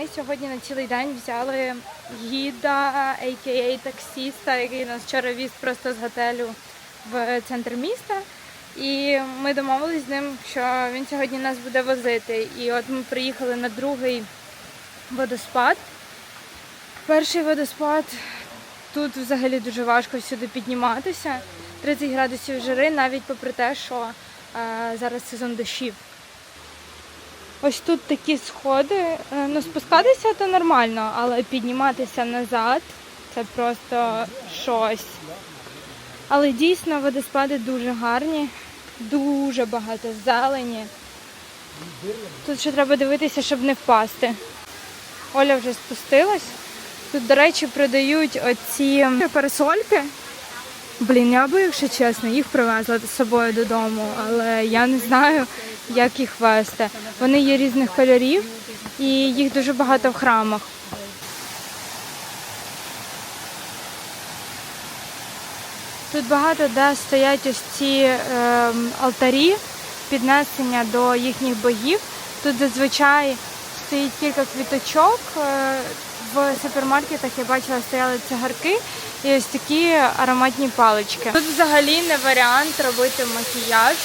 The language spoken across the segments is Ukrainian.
ми сьогодні на цілий день взяли гіда, а.к.а. таксіста, який нас вчора віз просто з готелю в центр міста. І ми домовились з ним, що він сьогодні нас буде возити. І от ми приїхали на другий водоспад. Перший водоспад тут взагалі дуже важко сюди підніматися. 30 градусів жари, навіть попри те, що е, зараз сезон дощів. Ось тут такі сходи. Е, Ну, спускатися то нормально, але підніматися назад це просто щось. Але дійсно водоспади дуже гарні, дуже багато зелені. Тут ще треба дивитися, щоб не впасти. Оля вже спустилась. Тут, до речі, продають оці парасольки. Блін, я би, якщо чесно, їх привезла з собою додому, але я не знаю, як їх вести. Вони є різних кольорів і їх дуже багато в храмах. Тут багато де стоять ось ці ем, алтарі піднесення до їхніх богів. Тут зазвичай стоїть кілька квіточок. Е, В супермаркетах я бачила, стояли цигарки і ось такі ароматні палички. Тут взагалі не варіант робити макіяж.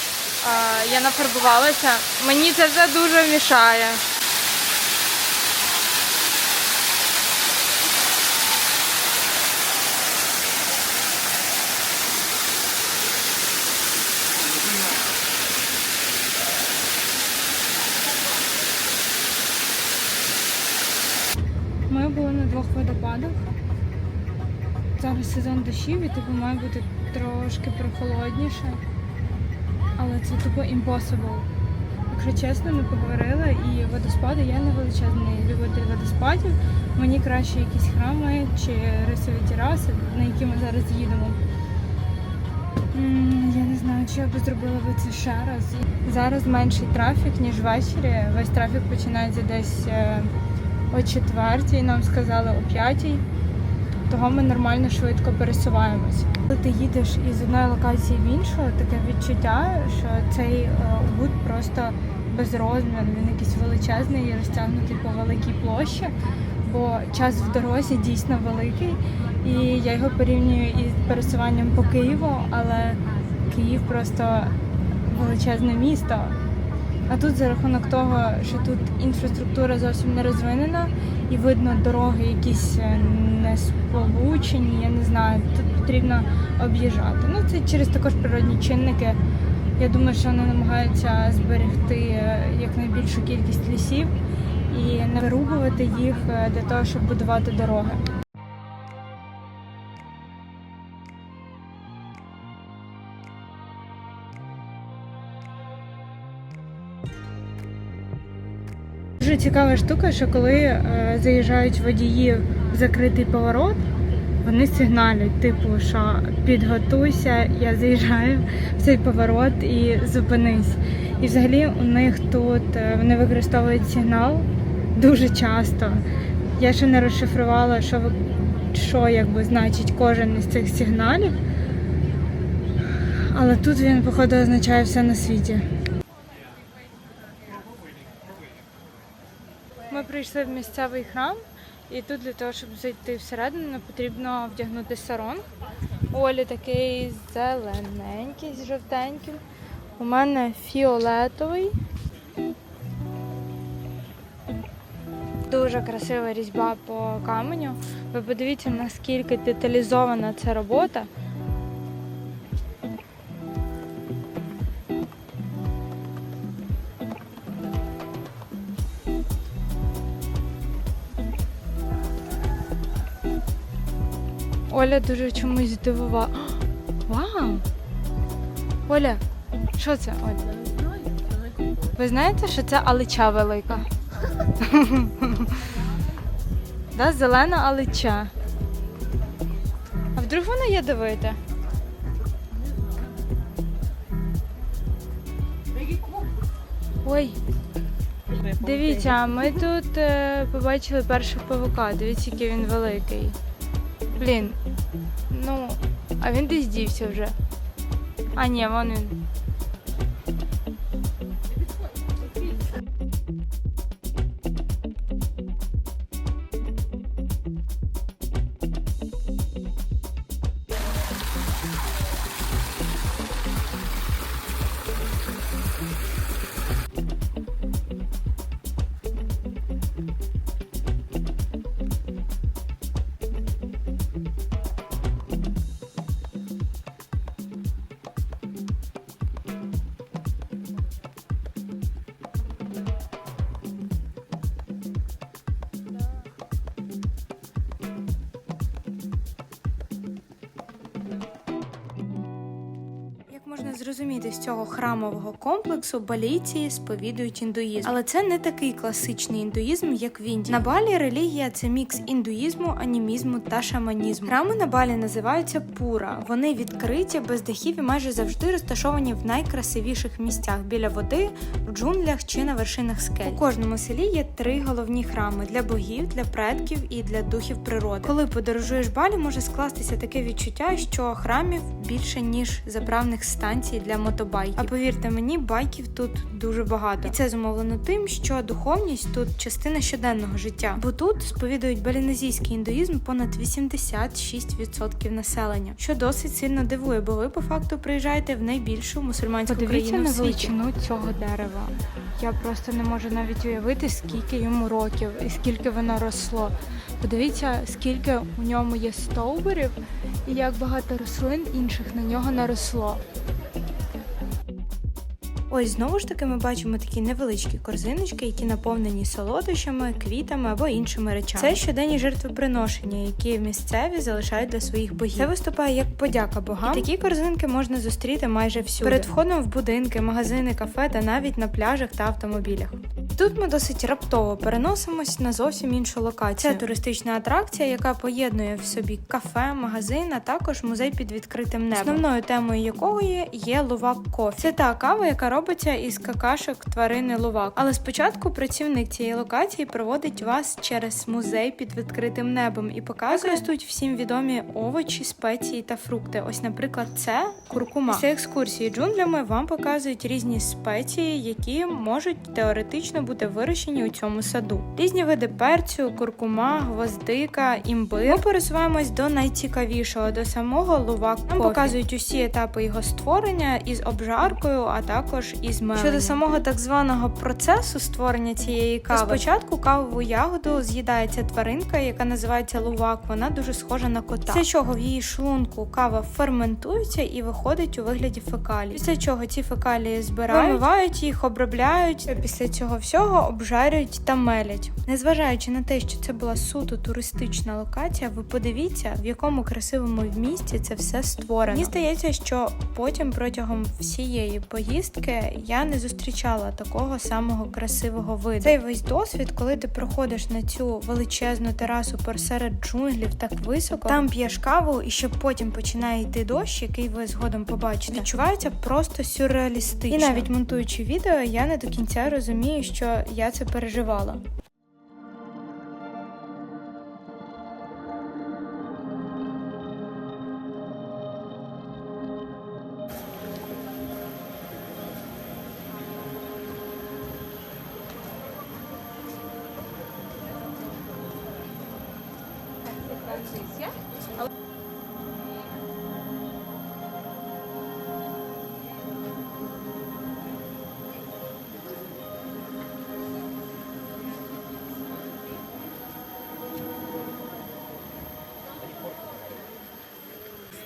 Я нафарбувалася. Мені це все дуже мішає. Ми були на двох водопадах. Зараз сезон дощів і типу має бути трошки прохолодніше. Але це тупо impossible. Якщо чесно, ми поговорили і водоспади, я не величезний любитель водоспадів. Мені краще якісь храми чи рисові тераси, на які ми зараз їдемо. Я не знаю, чи я би зробила би це ще раз. Зараз менший трафік, ніж ввечері. Весь трафік починається десь е, о четвертій, нам сказали о п'ятій. Того ми нормально швидко пересуваємось. Коли ти їдеш із одної локації в іншу, таке відчуття, що цей е, просто безрозмірний, він якийсь величезний і розтягнутий по великій площі, бо час в дорозі дійсно великий. І я його порівнюю із пересуванням по Києву, але Київ просто величезне місто. А тут за рахунок того, що тут інфраструктура зовсім не розвинена, і видно дороги якісь е, не сполучені, я не знаю, тут потрібно об'їжджати. Ну це через також природні чинники. Я думаю, що вони намагаються зберегти е, якнайбільшу кількість лісів і не вирубувати їх е, для того, щоб будувати дороги. Цікава штука, що коли е, заїжджають водії в закритий поворот, вони сигналять, типу, що підготуйся, я заїжджаю в цей поворот і зупинись. І взагалі у них тут е, вони використовують сигнал дуже часто. Я ще не розшифрувала, що, що якби значить кожен із цих сигналів. Але тут він, походу, означає все на світі. Ми прийшли в місцевий храм, і тут для того, щоб зайти всередину, потрібно вдягнути сарон. Олі такий зелененький з жовтеньким. У мене фіолетовий. Дуже красива різьба по каменю. Ви подивіться, наскільки деталізована ця робота. Оля дуже чомусь здивувала. Вау! Оля, що це? Оля? Ви знаєте, що це алича велика? да, зелена алича. А вдруг вона ядовита? Ой, дивіться, ми тут е, побачили першого павука. Дивіться, який він великий. Блін, а він десь дівся вже. А ні, вон він. Можна зрозуміти з цього храмового комплексу, балійці сповідують індуїзм. Але це не такий класичний індуїзм, як в Індії. На Балі релігія це мікс індуїзму, анімізму та шаманізму. Храми на Балі називаються пура. Вони відкриті, без дахів і майже завжди розташовані в найкрасивіших місцях біля води, джунглях чи на вершинах скель. У кожному селі є три головні храми для богів, для предків і для духів природи. Коли подорожуєш Балі, може скластися таке відчуття, що храмів більше ніж заправних станцій для мотобайків. А повірте мені, байків тут дуже багато, і це зумовлено тим, що духовність тут частина щоденного життя, бо тут сповідують балінезійський індуїзм понад 86% населення, що досить сильно дивує, бо ви по факту приїжджаєте в найбільшу мусульманську Подивіться країну на величину цього дерева. Я просто не можу навіть уявити, скільки йому років і скільки воно росло. Подивіться, скільки у ньому є стовбурів і як багато рослин інших на нього наросло. Ось знову ж таки ми бачимо такі невеличкі корзиночки, які наповнені солодощами, квітами або іншими речами. Це щоденні жертвоприношення, які місцеві залишають для своїх богів. Це виступає як подяка богам. І такі корзинки можна зустріти майже всюди. Перед входом в будинки, магазини, кафе та навіть на пляжах та автомобілях. Тут ми досить раптово переносимось на зовсім іншу локацію. Це туристична атракція, яка поєднує в собі кафе, магазин, а також музей під відкритим небом. Основною темою якого є, лувак кофі. Це та кава, яка робиться із какашок тварини лувак. Але спочатку працівник цієї локації проводить вас через музей під відкритим небом і показує ростуть всім відомі овочі, спеції та фрукти. Ось, наприклад, це куркума. Після екскурсії джунглями вам показують різні спеції, які можуть теоретично бути вирощені у цьому саду. Різні види перцю, куркума, гвоздика, імбир. Ми пересуваємось до найцікавішого, до самого лувак. Нам показують усі етапи його створення із обжаркою, а також із меленням. Щодо самого так званого процесу створення цієї кави. Спочатку кавову ягоду з'їдається тваринка, яка називається лувак. Вона дуже схожа на кота. Після чого в її шлунку кава ферментується і виходить у вигляді фекалій. Після чого ці фекалії збирають, вимивають їх, обробляють. Після цього всього обжарюють та мелять. Незважаючи на те, що це була суто туристична локація, ви подивіться, в якому красивому місці це все створено. Мені здається, що потім протягом всієї поїздки я не зустрічала такого самого красивого виду. Цей весь досвід, коли ти проходиш на цю величезну терасу посеред джунглів так високо, там п'єш каву, і ще потім починає йти дощ, який ви згодом побачите. Відчувається просто сюрреалістично. І навіть монтуючи відео, я не до кінця розумію, що я це переживала.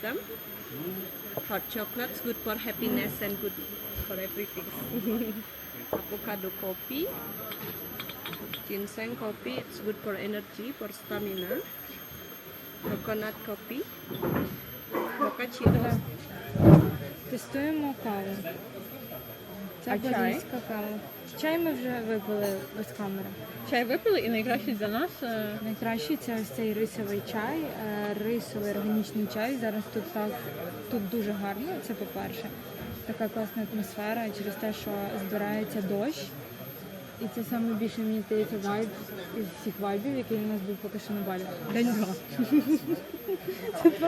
Them. Hot chocolates good for happiness and good for everything. Avocado coffee. Ginseng coffee, it's good for energy, for stamina. Coconut coffee. Mochaccino. Тестуємо каву. Це А чай? бразильська кава. Чай ми вже випили без камери. Чай випили і найкраще для нас е, Найкращий це ось цей рисовий чай, е, рисовий органічний чай. Зараз тут так тут дуже гарно. Це по-перше. Така класна атмосфера через те, що збирається дощ. І це саме більше мені здається вайб із всіх вайбів, який у нас був поки що на балі. День два.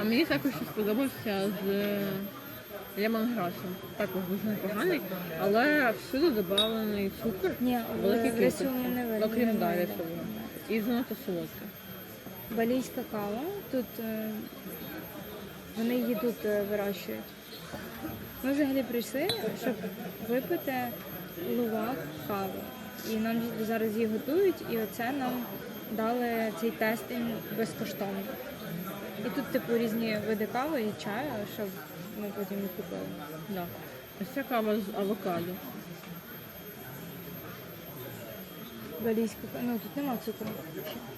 А мені також ще сподобався з е, лемонграсом. Також дуже непоганий, але всюди додаваний цукор. Ні, великий в не видно. Окрім да, І занадто солодке. Балійська кава. Тут е, вони її тут е, вирощують. Ми взагалі прийшли, щоб випити лувак кави. І нам зараз її готують, і оце нам дали цей тестинг безкоштовно. І тут, типу, різні види кави і чаю, щоб ми потім їх купили. Да. Ось ця кава з авокадо. Балійська кава. Ну тут нема цукру.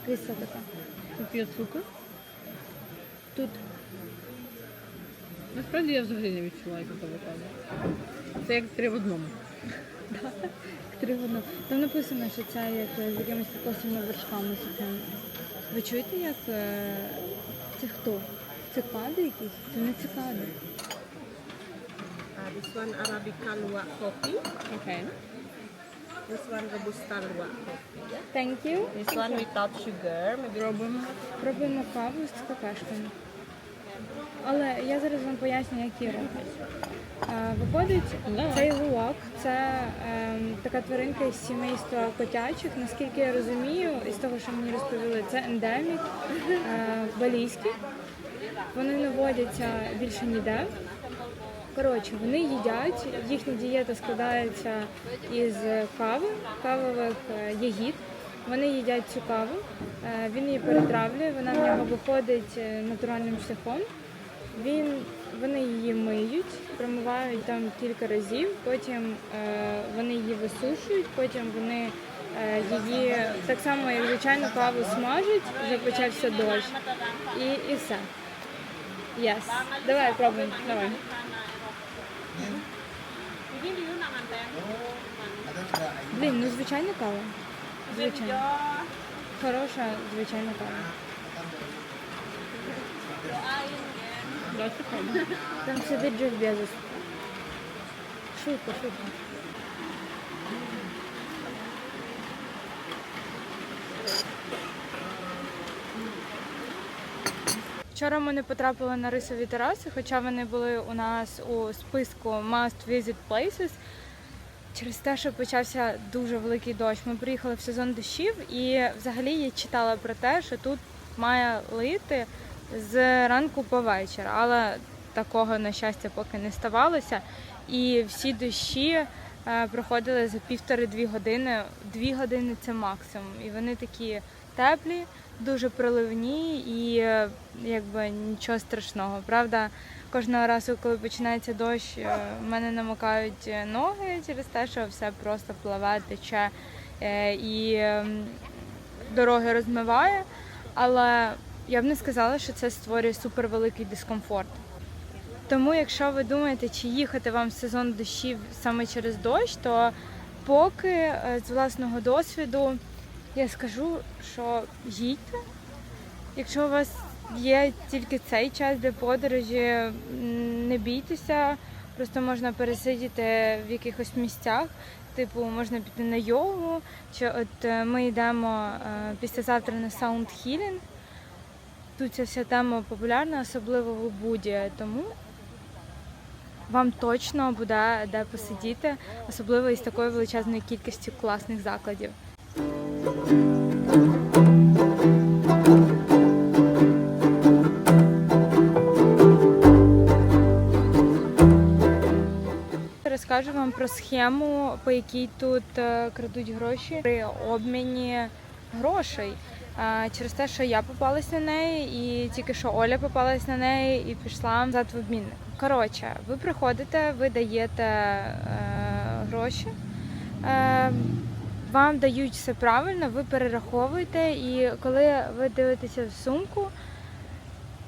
Кисла така. Тут є цукор. Тут Насправді я взагалі не відчуваю кокосову каву. Це як три в одному. Три в. Там написано, що це як е, з якимись кокосовими вершками сухими. Ви чуєте, як е, це хто? Цикади якісь? Це не цикади. Uh, this one Arabica luwak coffee. Окей. This one Robusta luwak coffee. Thank you. This one without sugar. Maybe Робимо. Пробуємо каву з какашками. Але я зараз вам поясню, як її роблять. Виходить, цей луак це ем, така тваринка із сімейства котячих. Наскільки я розумію, із того, що мені розповіли, це ендемік е, балійський. Вони не водяться більше ніде. Коротше, вони їдять, їхня дієта складається із кави, кавових е, ягід. Вони їдять цю каву, е, він її перетравлює, вона в нього виходить е, натуральним шляхом. Він, вони її миють, промивають там кілька разів, потім е, вони її висушують, потім вони її так само, як звичайну каву смажать, вже почався дощ. І, і все. Yes. Давай пробуємо. Давай. Блін, ну звичайна кава. Звичайна. Хороша звичайна кава. Там сидить Джеф Безос. Шутка, шутка. Вчора ми не потрапили на рисові тераси, хоча вони були у нас у списку Must Visit Places. Через те, що почався дуже великий дощ. Ми приїхали в сезон дощів, і взагалі я читала про те, що тут має лити з ранку по вечір, але такого, на щастя, поки не ставалося. І всі дощі е, проходили за півтори-дві години. Дві години це максимум. І вони такі теплі, дуже проливні і е, якби нічого страшного. Правда, кожного разу, коли починається дощ, е, в мене намокають е, ноги через те, що все просто пливе, тече е, і ем, дороги розмиває. Але я б не сказала, що це створює супервеликий дискомфорт. Тому, якщо ви думаєте, чи їхати вам в сезон дощів саме через дощ, то поки з власного досвіду я скажу, що їдьте. Якщо у вас є тільки цей час для подорожі, не бійтеся, просто можна пересидіти в якихось місцях. Типу, можна піти на йогу, чи от е, ми йдемо е, післязавтра на Healing. Тут ця вся тема популярна, особливо в Убуді, тому вам точно буде де посидіти, особливо із такою величезною кількістю класних закладів. Розкажу вам про схему, по якій тут е, крадуть гроші при обміні грошей. Через те, що я попалась на неї, і тільки що Оля попалась на неї і пішла назад в обмінник. Коротше, ви приходите, ви даєте е, гроші. Е, вам дають все правильно, ви перераховуєте, і коли ви дивитеся в сумку,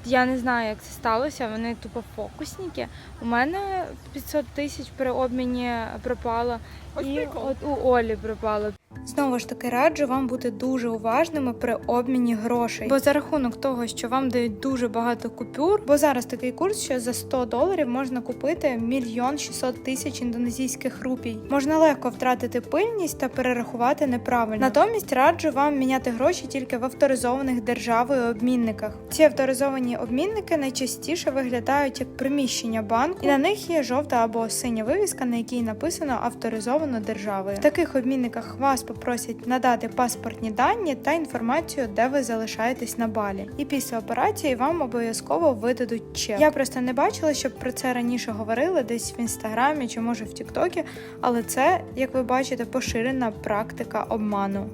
я не знаю, як це сталося. Вони тупо фокусники. У мене 500 тисяч при обміні пропало, і от у Олі пропало. Знову ж таки раджу вам бути дуже уважними при обміні грошей. Бо за рахунок того, що вам дають дуже багато купюр, бо зараз такий курс, що за 100 доларів можна купити мільйон 600 тисяч індонезійських рупій. Можна легко втратити пильність та перерахувати неправильно. Натомість раджу вам міняти гроші тільки в авторизованих державою обмінниках. Ці авторизовані обмінники найчастіше виглядають як приміщення банку, і на них є жовта або синя вивіска, на якій написано авторизовано державою. В таких обмінниках вас попросять надати паспортні дані та інформацію, де ви залишаєтесь на балі. І після операції вам обов'язково видадуть чек. Я просто не бачила, щоб про це раніше говорили десь в інстаграмі чи може в Тіктокі, але це, як ви бачите, поширена практика обману.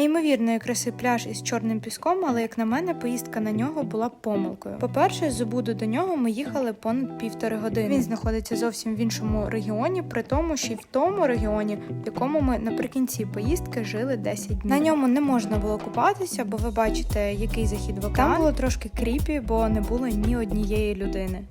Неймовірної краси пляж із чорним піском, але як на мене, поїздка на нього була помилкою. По-перше, з Убуду до нього ми їхали понад півтори години. Він знаходиться зовсім в іншому регіоні, при тому, що й в тому регіоні, в якому ми наприкінці поїздки жили 10 днів. На ньому не можна було купатися, бо ви бачите, який захід в океан. Там було трошки кріпі, бо не було ні однієї людини.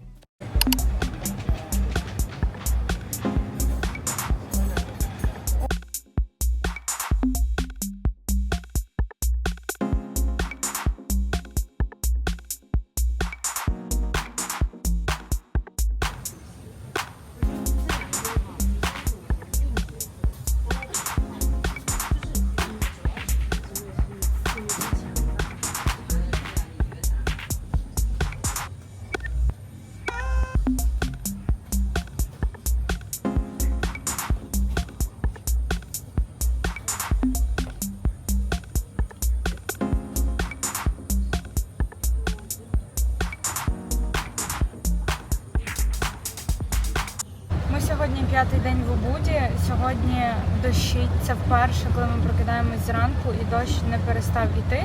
Сьогодні дощить. Це вперше, коли ми прокидаємось зранку і дощ не перестав іти.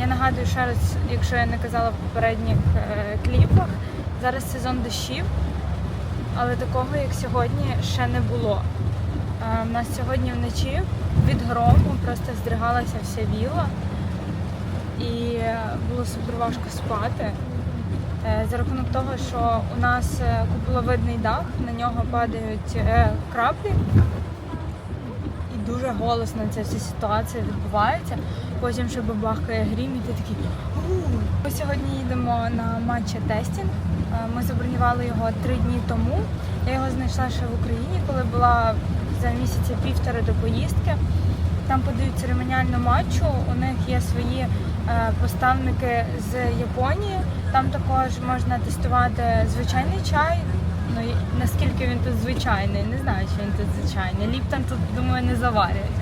Я нагадую ще раз, якщо я не казала в попередніх е, кліпах, зараз сезон дощів, але такого, як сьогодні, ще не було. Е, У нас сьогодні вночі від грому просто здригалася вся віла, і е, було супер важко спати. Е, за рахунок того, що у нас е, куполовидний дах, на нього падають е, краплі. Дуже голосно ця вся ситуація відбувається. Потім ще бабахкає грім, і ти такий. Ми сьогодні їдемо на матча тестінг. Е, Ми забронювали його три дні тому. Я його знайшла ще в Україні, коли була за місяця півтора до поїздки. Там подають церемоніальну матчу. У них є свої е, поставники з Японії. Там також можна тестувати звичайний чай. Ну наскільки він тут звичайний, не знаю, чи він тут звичайний. Ліптон тут, думаю, не заварюють.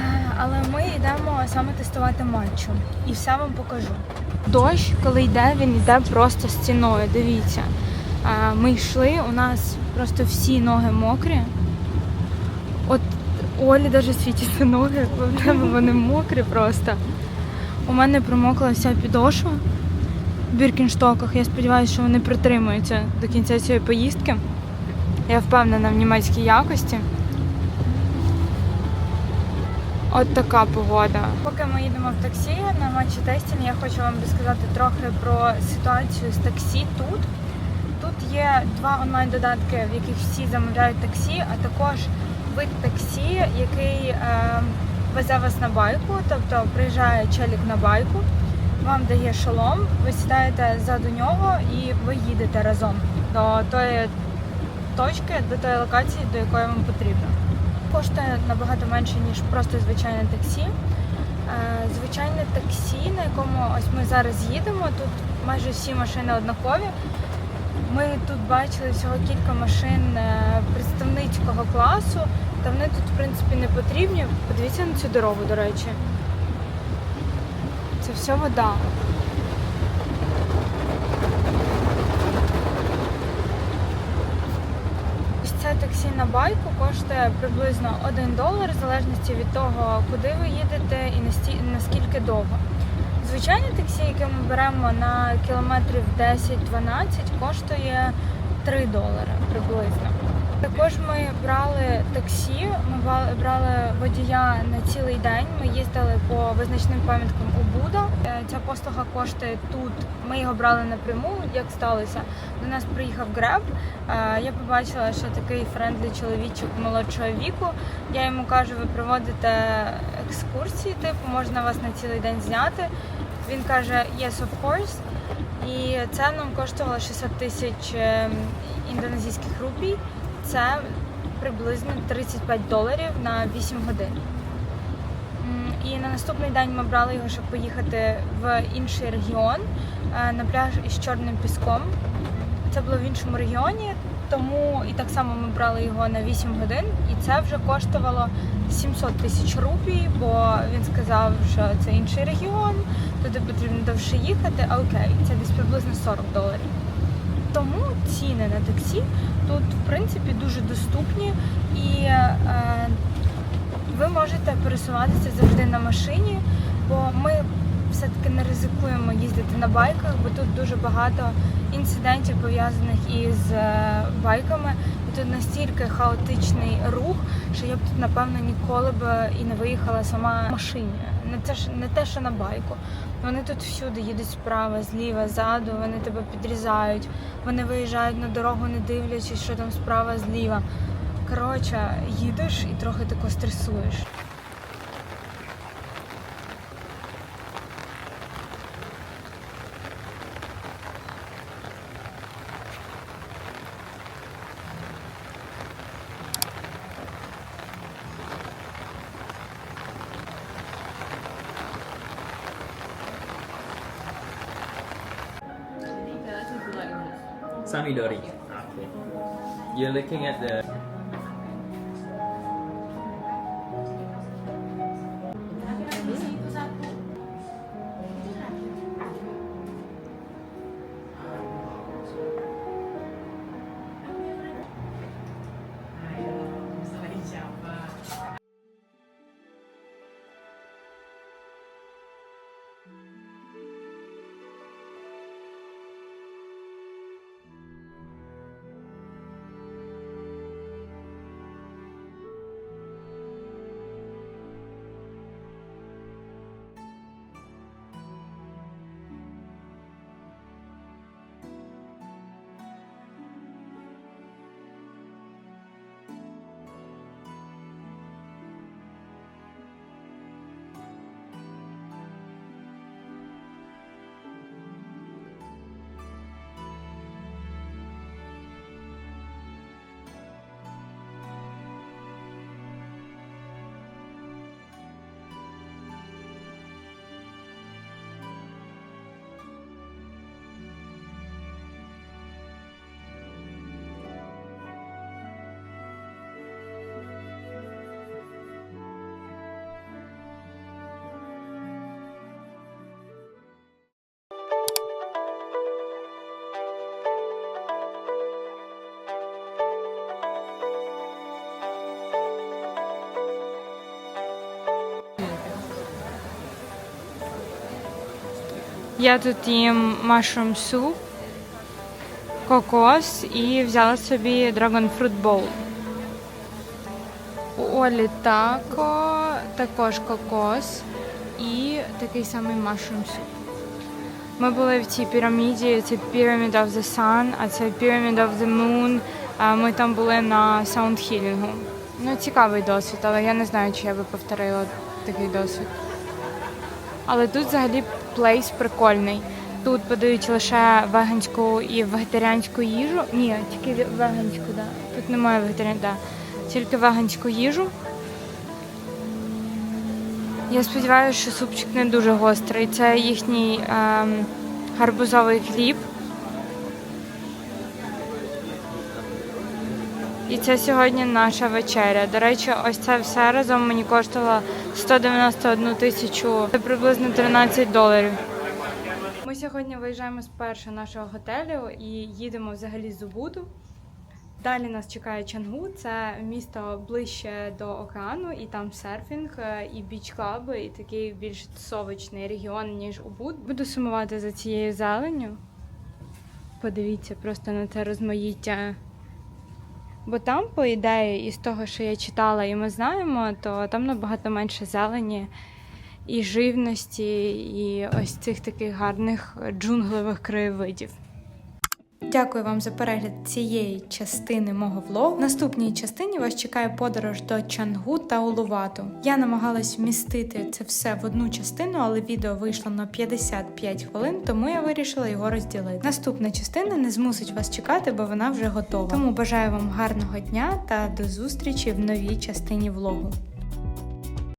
Е, Але ми йдемо саме тестувати матчу і все вам покажу. Дощ, коли йде, він йде просто стіною. Дивіться. Ми йшли, у нас просто всі ноги мокрі. От Олі навіть світяться ноги, вони мокрі просто. У мене промокла вся підошва біркінштоках. Я сподіваюся, що вони притримуються до кінця цієї поїздки. Я впевнена в німецькій якості. От така погода. Поки ми їдемо в таксі на матчі тестінг, я хочу вам розказати трохи про ситуацію з таксі тут. Тут є два онлайн-додатки, в яких всі замовляють таксі, а також вид таксі, який е, везе вас на байку, тобто приїжджає челік на байку, вам дає шолом, ви сідаєте ззаду нього і ви їдете разом до тої точки, до тої локації, до якої вам потрібно. Коштує набагато менше, ніж просто звичайне таксі. Е, Звичайне таксі, на якому ось ми зараз їдемо, тут майже всі машини однакові. Ми тут бачили всього кілька машин е, представницького класу, та вони тут, в принципі, не потрібні. Подивіться на цю дорогу, до речі. Це все вода. Ось це таксі на байку коштує приблизно 1 долар, в залежності від того, куди ви їдете і наскільки довго. Звичайне таксі, яке ми беремо на кілометрів 10-12, коштує 3 долари приблизно. Також ми брали таксі, ми брали водія на цілий день. Ми їздили по визначним пам'яткам Убуда. Е, Ця послуга коштує тут. Ми його брали напряму, як сталося. До нас приїхав Греб. Е, Я побачила, що такий френдлі чоловічок молодшого віку. Я йому кажу, ви проводите екскурсії, типу, можна вас на цілий день зняти. Він каже, yes, of course. І це нам коштувало 600 тисяч ем, індонезійських рупій. Це приблизно 35 доларів на 8 годин. І на наступний день ми брали його, щоб поїхати в інший регіон е, на пляж із чорним піском. Це було в іншому регіоні, тому і так само ми брали його на 8 годин, і це вже коштувало 700 тисяч рупій, бо він сказав, що це інший регіон, туди потрібно довше їхати, а окей, це десь приблизно 40 доларів. Тому ціни на таксі тут, в принципі, дуже доступні і е, ви можете пересуватися завжди на машині, бо ми все-таки не ризикуємо їздити на байках, бо тут дуже багато інцидентів пов'язаних із е, байками. І тут настільки хаотичний рух, що я б тут, напевно, ніколи б і не виїхала сама на машині. Не те, ж- не те, що на байку. Вони тут всюди їдуть справа, зліва, ззаду, вони тебе підрізають, вони виїжджають на дорогу, не дивлячись, що там справа, зліва. Коротше, їдеш і трохи тако стресуєш. Samidori. Okay. You're looking at the Я тут їм mushroom soup, кокос і взяла собі dragon fruit bowl. У Олі тако, також кокос і такий самий mushroom soup. Ми були в цій піраміді, це Pyramid of the Sun, а це Pyramid of the Moon. Ми там були на саундхілінгу. Ну, цікавий досвід, але я не знаю, чи я би повторила такий досвід. Але тут взагалі плейс прикольний. Тут подають лише веганську і вегетаріанську їжу. Ні, тільки веганську, да. Тут немає вегетаріан, да. Тільки веганську їжу. Я сподіваюся, що супчик не дуже гострий. Це їхній ем, гарбузовий хліб. І це сьогодні наша вечеря. До речі, ось це все разом мені коштувало 191 тисячу, це приблизно 13 доларів. Ми сьогодні виїжджаємо з першого нашого готелю і їдемо взагалі з Убуду. Далі нас чекає Чангу, це місто ближче до океану, і там серфінг, е, і біч-клаби, і такий більш тусовочний регіон, ніж Убуд. Буду сумувати за цією зеленню. Подивіться просто на це розмаїття Бо там, по ідеї, із того, що я читала і ми знаємо, то там набагато менше зелені і живності, і ось цих таких гарних джунглевих краєвидів. Дякую вам за перегляд цієї частини мого влогу. В наступній частині вас чекає подорож до Чангу та Улувату. Я намагалась вмістити це все в одну частину, але відео вийшло на 55 хвилин, тому я вирішила його розділити. Наступна частина не змусить вас чекати, бо вона вже готова. Тому бажаю вам гарного дня та до зустрічі в новій частині влогу.